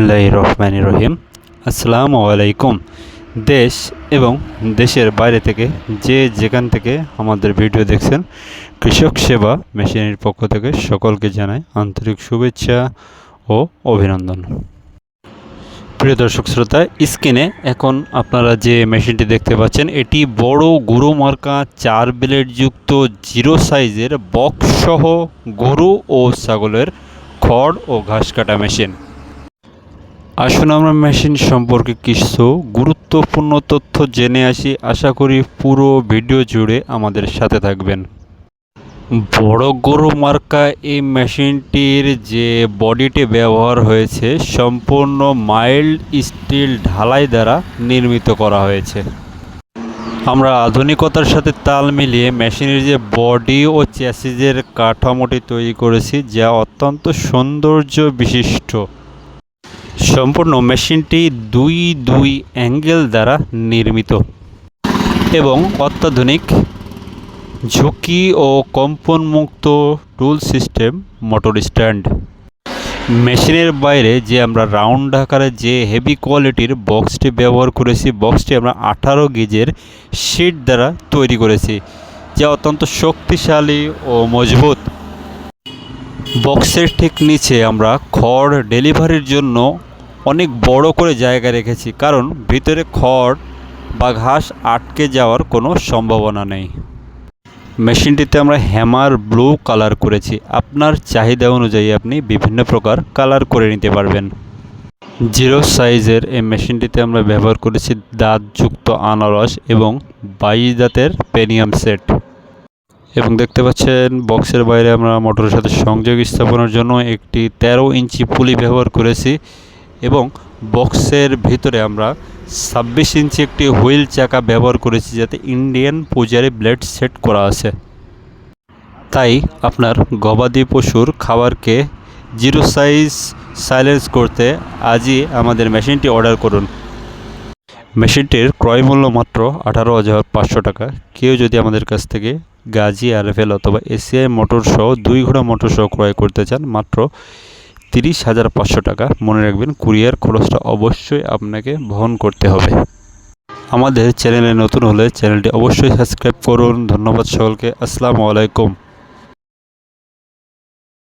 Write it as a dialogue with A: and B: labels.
A: বিসমিল্লাহ রহমান রহিম। আসসালামু আলাইকুম। দেশ এবং দেশের বাইরে থেকে যে যেখান থেকে আমাদের ভিডিও দেখছেন, কৃষক সেবা মেশিনের পক্ষ থেকে সকলকে জানাই আন্তরিক শুভেচ্ছা ও অভিনন্দন। প্রিয় দর্শক শ্রোতা, স্ক্রিনে এখন আপনারা যে মেশিনটি দেখতে পাচ্ছেন, এটি বড় গরু মার্কা চার ব্লেড যুক্ত জিরো সাইজের বক্স সহ গরু ও ছাগলের খড় ও ঘাস কাটা মেশিন। আসুন আমরা মেশিন সম্পর্কে কিছু গুরুত্বপূর্ণ তথ্য জেনে আসি। আশা করি পুরো ভিডিও জুড়ে আমাদের সাথে থাকবেন। বড় গরু মার্কা এই মেশিনটির যে বডিটি ব্যবহার হয়েছে সম্পূর্ণ মাইল্ড স্টিল ঢালাই দ্বারা নির্মিত করা হয়েছে। আমরা আধুনিকতার সাথে তাল মিলিয়ে মেশিনের যে বডি ও চ্যাসিজের কাঠামোটি তৈরি করেছি, যা অত্যন্ত সৌন্দর্য বিশিষ্ট সম্পূর্ণ মেশিনটি দুই দুই অ্যাঙ্গেল দ্বারা নির্মিত এবং অত্যাধুনিক ঝুঁকি ও কম্পনমুক্ত টুল সিস্টেম, মোটর স্ট্যান্ড। মেশিনের বাইরে যে আমরা রাউন্ড আকারে যে হেভি কোয়ালিটির বক্সটি ব্যবহার করেছি, বক্সটি আমরা আঠারো গেজের শিট দ্বারা তৈরি করেছি, যা অত্যন্ত শক্তিশালী ও মজবুত। বক্সের ঠিক নিচে আমরা খড় ডেলিভারির জন্য অনেক বড় করে জায়গা রেখেছি, কারণ ভিতরে খড় বা ঘাস আটকে যাওয়ার কোনো সম্ভাবনা নেই। মেশিনটিতে আমরা হ্যামার ব্লু কালার করেছি। আপনার চাহিদা অনুযায়ী আপনি বিভিন্ন প্রকার কালার করে নিতে পারবেন। জিরো সাইজের এই মেশিনটিতে আমরা ব্যবহার করেছি দাঁতযুক্ত আনারস এবং বাইশ দাঁতের পেনিয়াম সেট। এবং দেখতে পাচ্ছেন, বক্সের বাইরে আমরা মোটরের সাথে সংযোগ স্থাপনের জন্য একটি ১৩ ইঞ্চি পুলি ব্যবহার করেছি। এবং বক্সের ভিতরে আমরা ছাব্বিশ ইঞ্চি একটি হুইল চাকা ব্যবহার করেছি যাতে ইন্ডিয়ান পূজারি ব্লেড সেট করা আছে। তাই আপনার গবাদি পশুর খাবারকে জিরো সাইজ সাইলেন্স করতে আজই আমাদের মেশিনটি অর্ডার করুন। মেশিনটির ক্রয় মূল্য মাত্র আঠারো হাজার পাঁচশো টাকা। কেউ যদি আমাদের কাছ থেকে গাজি আরএফএল অথবা এসিআই মোটর সহ দুই ঘোড়া মোটর সহ ক্রয় করতে চান, মাত্র তিরিশ হাজার পাঁচশো টাকা। মনে রাখবেন, কুরিয়ার খরচটা অবশ্যই আপনাকে বহন করতে হবে। আমাদের চ্যানেলে নতুন হলে চ্যানেলটি অবশ্যই সাবস্ক্রাইব করুন। ধন্যবাদ সকলকে। আসসালামু আলাইকুম।